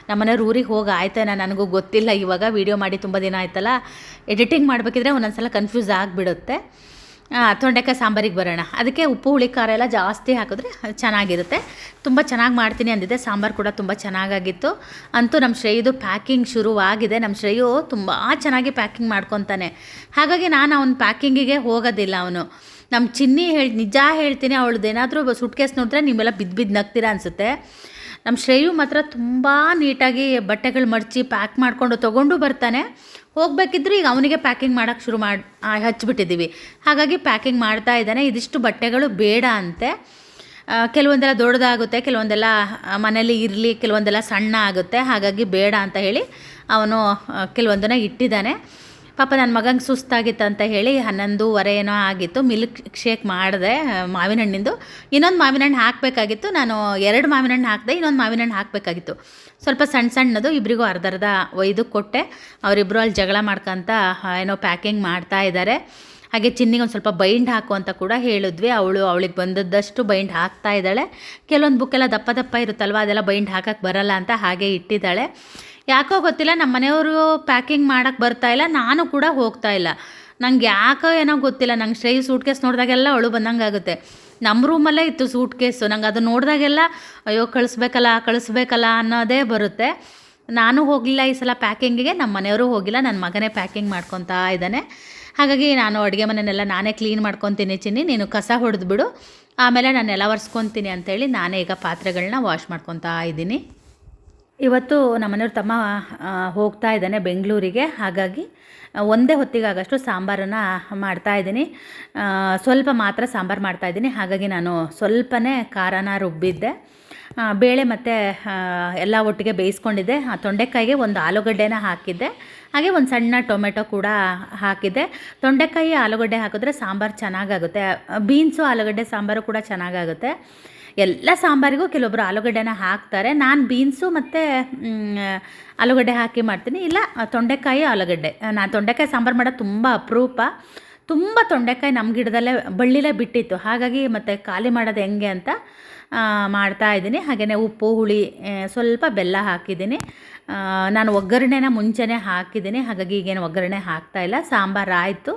ನಮ್ಮನೆಯವ್ರು ಊರಿಗೆ ಹೋಗಿ ನಾನು ನನಗೂ ಗೊತ್ತಿಲ್ಲ. ಇವಾಗ ವೀಡಿಯೋ ಮಾಡಿ ತುಂಬ ದಿನ ಆಯ್ತಲ್ಲ. ಎಡಿಟಿಂಗ್ ಮಾಡಬೇಕಿದ್ರೆ ಒಂದೊಂದು ಸಲ ಕನ್ಫ್ಯೂಸ್ ಆಗಿಬಿಡುತ್ತೆ. ತೊಂಡೆಕಾಯಿ ಸಾಂಬಾರಿಗೆ ಬರೋಣ. ಅದಕ್ಕೆ ಉಪ್ಪು, ಹುಳಿ, ಖಾರ ಎಲ್ಲ ಜಾಸ್ತಿ ಹಾಕಿದ್ರೆ ಚೆನ್ನಾಗಿರುತ್ತೆ. ತುಂಬ ಚೆನ್ನಾಗಿ ಮಾಡ್ತೀನಿ ಅಂದಿದ್ದೆ. ಸಾಂಬಾರು ಕೂಡ ತುಂಬ ಚೆನ್ನಾಗಾಗಿತ್ತು. ಅಂತೂ ನಮ್ಮ ಶ್ರೇಯದು ಪ್ಯಾಕಿಂಗ್ ಶುರುವಾಗಿದೆ. ನಮ್ಮ ಶ್ರೇಯು ತುಂಬ ಚೆನ್ನಾಗಿ ಪ್ಯಾಕಿಂಗ್ ಮಾಡ್ಕೊತಾನೆ. ಹಾಗಾಗಿ ನಾನು ಅವನ ಪ್ಯಾಕಿಂಗಿಗೆ ಹೋಗೋದಿಲ್ಲ ಅವನು. ನಮ್ಮ ಚಿನ್ನಿ ಹೇಳಿ, ನಿಜ ಹೇಳ್ತೀನಿ ಅವಳು ಸುಟ್ ಕೇಸ್ ನೋಡಿದ್ರೆ ನೀವೆಲ್ಲ ಬಿದ್ದು ಬಿದ್ದು ನಗ್ತೀರಾ ಅನಿಸುತ್ತೆ. ನಮ್ಮ ಶ್ರೇಯು ಮಾತ್ರ ತುಂಬ ನೀಟಾಗಿ ಬಟ್ಟೆಗಳು ಮಡಚಿ ಪ್ಯಾಕ್ ಮಾಡಿಕೊಂಡು ತೊಗೊಂಡು ಬರ್ತಾನೆ. ಹೋಗಬೇಕಿದ್ರು ಈಗ ಅವನಿಗೆ ಪ್ಯಾಕಿಂಗ್ ಮಾಡೋಕ್ಕೆ ಶುರು ಮಾಡಿ ಹಚ್ಚಿಬಿಟ್ಟಿದ್ದೀವಿ. ಹಾಗಾಗಿ ಪ್ಯಾಕಿಂಗ್ ಮಾಡ್ತಾ ಇದ್ದಾನೆ. ಇದಿಷ್ಟು ಬಟ್ಟೆಗಳು ಬೇಡ ಅಂತೆ. ಕೆಲವೊಂದೆಲ್ಲ ದೊಡ್ಡದಾಗುತ್ತೆ, ಕೆಲವೊಂದೆಲ್ಲ ಮನೇಲಿ ಇರಲಿ, ಕೆಲವೊಂದೆಲ್ಲ ಸಣ್ಣ ಆಗುತ್ತೆ. ಹಾಗಾಗಿ ಬೇಡ ಅಂತ ಹೇಳಿ ಅವನು ಕೆಲವೊಂದನ್ನ ಇಟ್ಟಿದ್ದಾನೆ. ಪಾಪ ನನ್ನ ಮಗಂಗೆ ಸುಸ್ತಾಗಿತ್ತು ಅಂತ ಹೇಳಿ ಹನ್ನೊಂದುವರೆ ಏನೋ ಆಗಿತ್ತು. ಮಿಲ್ಕ್ ಶೇಕ್ ಮಾಡಿದೆ ಮಾವಿನ ಹಣ್ಣಿಂದು ಇನ್ನೊಂದು ಮಾವಿನ ಹಣ್ಣು ಹಾಕಬೇಕಾಗಿತ್ತು. ನಾನು ಎರಡು ಮಾವಿನ ಹಣ್ಣು ಹಾಕಿದೆ, ಇನ್ನೊಂದು ಮಾವಿನ ಹಣ್ಣು ಹಾಕಬೇಕಾಗಿತ್ತು. ಸ್ವಲ್ಪ ಸಣ್ಣ ಸಣ್ಣದು ಇಬ್ಬರಿಗೂ ಅರ್ಧ ಅರ್ಧ ಒಯ್ದು ಕೊಟ್ಟೆ. ಅವರಿಬ್ಬರು ಅಲ್ಲಿ ಜಗಳ ಮಾಡ್ಕೊಂತ ಏನೋ ಪ್ಯಾಕಿಂಗ್ ಮಾಡ್ತಾ ಇದ್ದಾರೆ ಹಾಗೆ ಚಿನ್ನಿಗೆ ಒಂದು ಸ್ವಲ್ಪ ಬೈಂಡ್ ಹಾಕು ಅಂತ ಕೂಡ ಹೇಳಿದ್ವಿ. ಅವಳು ಅವಳಿಗೆ ಬಂದದ್ದಷ್ಟು ಬೈಂಡ್ ಹಾಕ್ತಾ ಇದ್ದಾಳೆ. ಕೆಲವೊಂದು ಬುಕ್ಕೆಲ್ಲ ದಪ್ಪ ದಪ್ಪ ಇರುತ್ತಲ್ವ, ಅದೆಲ್ಲ ಬೈಂಡ್ ಹಾಕಕ್ಕೆ ಬರಲ್ಲ ಅಂತ ಹಾಗೆ ಇಟ್ಟಿದ್ದಾಳೆ. ಯಾಕೋ ಗೊತ್ತಿಲ್ಲ ನಮ್ಮ ಮನೆಯವರು ಪ್ಯಾಕಿಂಗ್ ಮಾಡೋಕ್ಕೆ ಬರ್ತಾ ಇಲ್ಲ, ನಾನು ಕೂಡ ಹೋಗ್ತಾ ಇಲ್ಲ. ನಂಗೆ ಯಾಕೋ ಏನೋ ಗೊತ್ತಿಲ್ಲ, ನಂಗೆ ಶ್ರೇಯ್ ಸೂಟ್ ಕೇಸ್ ನೋಡಿದಾಗೆಲ್ಲ ಅವಳು ಬಂದಂಗೆ ಆಗುತ್ತೆ ನಮ್ಮ ರೂಮಲ್ಲೇ ಇತ್ತು ಸೂಟ್ ಕೇಸು ನಂಗೆ ಅದು ನೋಡಿದಾಗೆಲ್ಲ, ಅಯ್ಯೋ ಕಳಿಸ್ಬೇಕಲ್ಲ ಕಳಿಸ್ಬೇಕಲ್ಲ ಅನ್ನೋದೇ ಬರುತ್ತೆ. ನಾನು ಹೋಗಲಿಲ್ಲ ಈ ಸಲ ಪ್ಯಾಕಿಂಗಿಗೆ ನಮ್ಮ ಮನೆಯವರು ಹೋಗಿಲ್ಲ ನನ್ನ ಮಗನೇ ಪ್ಯಾಕಿಂಗ್ ಮಾಡ್ಕೊತಾ ಇದ್ದಾನೆ. ಹಾಗಾಗಿ ನಾನು ಅಡುಗೆ ಮನೆಯನ್ನೆಲ್ಲ ನಾನೇ ಕ್ಲೀನ್ ಮಾಡ್ಕೊತೀನಿ ಚಿನ್ನಿ ನೀನು ಕಸ ಹೊಡೆದ್ಬಿಡು ಆಮೇಲೆ ನಾನು ಎಲ್ಲ ಒರೆಸ್ಕೊತೀನಿ ಅಂತೇಳಿ ನಾನೇ ಈಗ ಪಾತ್ರೆಗಳನ್ನ ವಾಶ್ ಮಾಡ್ಕೊತಾ ಇದ್ದೀನಿ. ಇವತ್ತು ನಮ್ಮನೆಯವ್ರ ತಮ್ಮ ಹೋಗ್ತಾ ಇದ್ದಾನೆ ಬೆಂಗಳೂರಿಗೆ. ಹಾಗಾಗಿ ಒಂದೇ ಹೊತ್ತಿಗಾಗಷ್ಟು ಸಾಂಬಾರನ್ನು ಮಾಡ್ತಾ ಇದ್ದೀನಿ. ಸ್ವಲ್ಪ ಮಾತ್ರ ಸಾಂಬಾರು ಮಾಡ್ತಾ ಇದ್ದೀನಿ. ಹಾಗಾಗಿ ನಾನು ಸ್ವಲ್ಪನೇ ಖಾರನ ರುಬ್ಬಿದ್ದೆ. ಬೇಳೆ ಮತ್ತು ಎಲ್ಲ ಒಟ್ಟಿಗೆ ಬೇಯಿಸ್ಕೊಂಡಿದ್ದೆ. ಆ, ತೊಂಡೆಕಾಯಿಗೆ ಒಂದು ಆಲೂಗಡ್ಡೆನ ಹಾಕಿದ್ದೆ. ಹಾಗೆ ಒಂದು ಸಣ್ಣ ಟೊಮೆಟೊ ಕೂಡ ಹಾಕಿದ್ದೆ. ತೊಂಡೆಕಾಯಿ ಆಲೂಗಡ್ಡೆ ಹಾಕಿದ್ರೆ ಸಾಂಬಾರು ಚೆನ್ನಾಗಾಗುತ್ತೆ. ಬೀನ್ಸು ಆಲೂಗಡ್ಡೆ ಸಾಂಬಾರು ಕೂಡ ಚೆನ್ನಾಗಾಗುತ್ತೆ. ಎಲ್ಲ ಸಾಂಬಾರಿಗೂ ಕೆಲವೊಬ್ಬರು ಆಲೂಗಡ್ಡೆನ ಹಾಕ್ತಾರೆ. ನಾನು ಬೀನ್ಸು ಮತ್ತು ಆಲೂಗಡ್ಡೆ ಹಾಕಿ ಮಾಡ್ತೀನಿ. ಇಲ್ಲ, ತೊಂಡೆಕಾಯಿ ಆಲೂಗಡ್ಡೆ. ನಾನು ತೊಂಡೆಕಾಯಿ ಸಾಂಬಾರು ಮಾಡೋದು ತುಂಬ ಅಪರೂಪ. ತುಂಬ ತೊಂಡೆಕಾಯಿ ನಮ್ಮ ಗಿಡದಲ್ಲೇ ಬಳ್ಳಿಲೇ ಬಿಟ್ಟಿತ್ತು. ಹಾಗಾಗಿ ಮತ್ತು ಖಾಲಿ ಮಾಡೋದು ಹೆಂಗೆ ಅಂತ ಮಾಡ್ತಾ ಇದ್ದೀನಿ. ಹಾಗೆಯೇ ಉಪ್ಪು, ಹುಳಿ ಸ್ವಲ್ಪ ಬೆಲ್ಲ ಹಾಕಿದ್ದೀನಿ. ನಾನು ಒಗ್ಗರಣೆನ ಮುಂಚೆನೇ ಹಾಕಿದ್ದೀನಿ. ಹಾಗಾಗಿ ಈಗೇನು ಒಗ್ಗರಣೆ ಹಾಕ್ತಾ ಇಲ್ಲ. ಸಾಂಬಾರು ಆಯಿತು.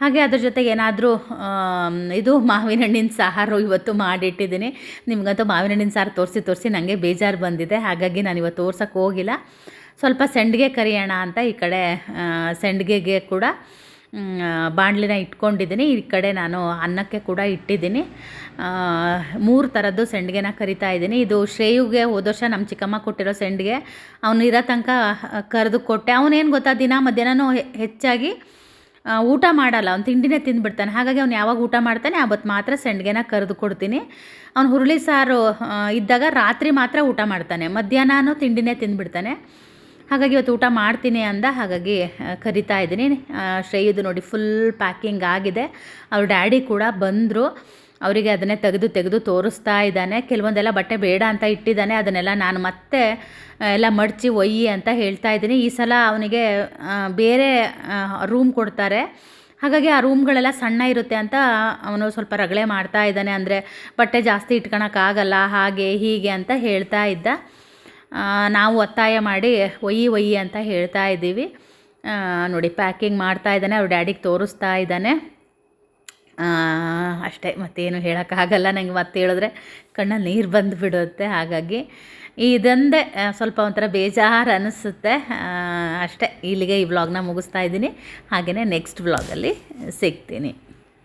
ಹಾಗೆ ಅದ್ರ ಜೊತೆಗೆ ಏನಾದರೂ ಇದು ಮಾವಿನ ಹಣ್ಣಿನ ಸಾರು ಇವತ್ತು ಮಾಡಿಟ್ಟಿದ್ದೀನಿ. ನಿಮಗಂತೂ ಮಾವಿನ ಹಣ್ಣಿನ ಸಾರು ತೋರಿಸಿ ತೋರಿಸಿ ನನಗೆ ಬೇಜಾರು ಬಂದಿದೆ. ಹಾಗಾಗಿ ನಾನು ಇವತ್ತು ತೋರ್ಸೋಕ್ಕೆ ಹೋಗಿಲ್ಲ. ಸ್ವಲ್ಪ ಸೆಂಡಿಗೆ ಕರಿಯೋಣ ಅಂತ ಈ ಕಡೆ ಸೆಂಡಿಗೆಗೆ ಕೂಡ ಬಾಣಲಿನ ಇಟ್ಕೊಂಡಿದ್ದೀನಿ. ಈ ಕಡೆ ನಾನು ಅನ್ನಕ್ಕೆ ಕೂಡ ಇಟ್ಟಿದ್ದೀನಿ. ಮೂರು ಥರದ್ದು ಸಂಡಿಗೆನ ಕರಿತಾ ಇದ್ದೀನಿ. ಇದು ಶ್ರೇಯುಗೆ ಹೋದ ವರ್ಷ ನಮ್ಮ ಚಿಕ್ಕಮ್ಮ ಕೊಟ್ಟಿರೋ ಸೆಂಡಿಗೆ. ಅವನು ಇರೋ ತನಕ ಕರೆದು ಕೊಟ್ಟೆ. ಅವನೇನು ಗೊತ್ತಾ, ದಿನ ಮಧ್ಯಾಹ್ನ ಹೆಚ್ಚಾಗಿ ಊಟ ಮಾಡಲ್ಲ, ಅವ್ನು ತಿಂಡಿನೇ ತಿಂದುಬಿಡ್ತಾನೆ. ಹಾಗಾಗಿ ಅವ್ನು ಯಾವಾಗ ಊಟ ಮಾಡ್ತಾನೆ ಆವತ್ತು ಮಾತ್ರ ಸಂಡಿಗೆನ ಕರೆದು ಕೊಡ್ತೀನಿ. ಅವ್ನು ಹುರುಳಿ ಸಾರು ಇದ್ದಾಗ ರಾತ್ರಿ ಮಾತ್ರ ಊಟ ಮಾಡ್ತಾನೆ. ಮಧ್ಯಾಹ್ನನೂ ತಿಂಡಿನೇ ತಿಂದುಬಿಡ್ತಾನೆ. ಹಾಗಾಗಿ ಇವತ್ತು ಊಟ ಮಾಡ್ತೀನಿ ಅಂದ, ಹಾಗಾಗಿ ಕರಿತಾ ಇದ್ದೀನಿ. ಶ್ರೇಯದು ನೋಡಿ ಫುಲ್ ಪ್ಯಾಕಿಂಗ್ ಆಗಿದೆ. ಅವ್ರ ಡ್ಯಾಡಿ ಕೂಡ ಬಂದರು. ಅವರಿಗೆ ಅದನ್ನೇ ತೆಗೆದು ತೆಗೆದು ತೋರಿಸ್ತಾ ಇದ್ದಾನೆ. ಕೆಲವೊಂದೆಲ್ಲ ಬಟ್ಟೆ ಬೇಡ ಅಂತ ಇಟ್ಟಿದ್ದಾನೆ. ಅದನ್ನೆಲ್ಲ ನಾನು ಮತ್ತೆ ಎಲ್ಲ ಮಡಚಿ ಒಯ್ಯಿ ಅಂತ ಹೇಳ್ತಾ ಇದ್ದೀನಿ. ಈ ಸಲ ಅವನಿಗೆ ಬೇರೆ ರೂಮ್ ಕೊಡ್ತಾರೆ. ಹಾಗಾಗಿ ಆ ರೂಮ್ಗಳೆಲ್ಲ ಸಣ್ಣ ಇರುತ್ತೆ ಅಂತ ಅವನು ಸ್ವಲ್ಪ ರಗಳೆ ಮಾಡ್ತಾ ಇದ್ದಾನೆ. ಅಂದರೆ ಬಟ್ಟೆ ಜಾಸ್ತಿ ಇಟ್ಕೊಳಕ್ಕಾಗಲ್ಲ ಹಾಗೆ, ಹೀಗೆ ಅಂತ ಹೇಳ್ತಾ ಇದ್ದ. ನಾವು ಒತ್ತಾಯ ಮಾಡಿ ಒಯ್ಯಿ ಒಯ್ಯಿ ಅಂತ ಹೇಳ್ತಾ ಇದ್ದೀವಿ. ನೋಡಿ ಪ್ಯಾಕಿಂಗ್ ಮಾಡ್ತಾ ಇದ್ದಾನೆ. ಅವ್ರ ಡ್ಯಾಡಿಗೆ ತೋರಿಸ್ತಾ ಇದ್ದಾನೆ. ಅಷ್ಟೇ, ಮತ್ತೇನು ಹೇಳೋಕ್ಕಾಗಲ್ಲ ನನಗೆ ಮತ್ತೆ ಹೇಳಿದ್ರೆ ಕಣ್ಣಲ್ಲಿ ನೀರು ಬಂದು ಬಿಡುತ್ತೆ. ಹಾಗಾಗಿ ಇದೊಂದೇ ಸ್ವಲ್ಪ ಒಂಥರ ಬೇಜಾರು ಅನಿಸುತ್ತೆ. ಅಷ್ಟೇ, ಇಲ್ಲಿಗೆ ಈ ವ್ಲಾಗ್ನ ಮುಗಿಸ್ತಾ ಇದ್ದೀನಿ. ಹಾಗೆಯೇ ನೆಕ್ಸ್ಟ್ ವ್ಲಾಗಲ್ಲಿ ಸಿಗ್ತೀನಿ.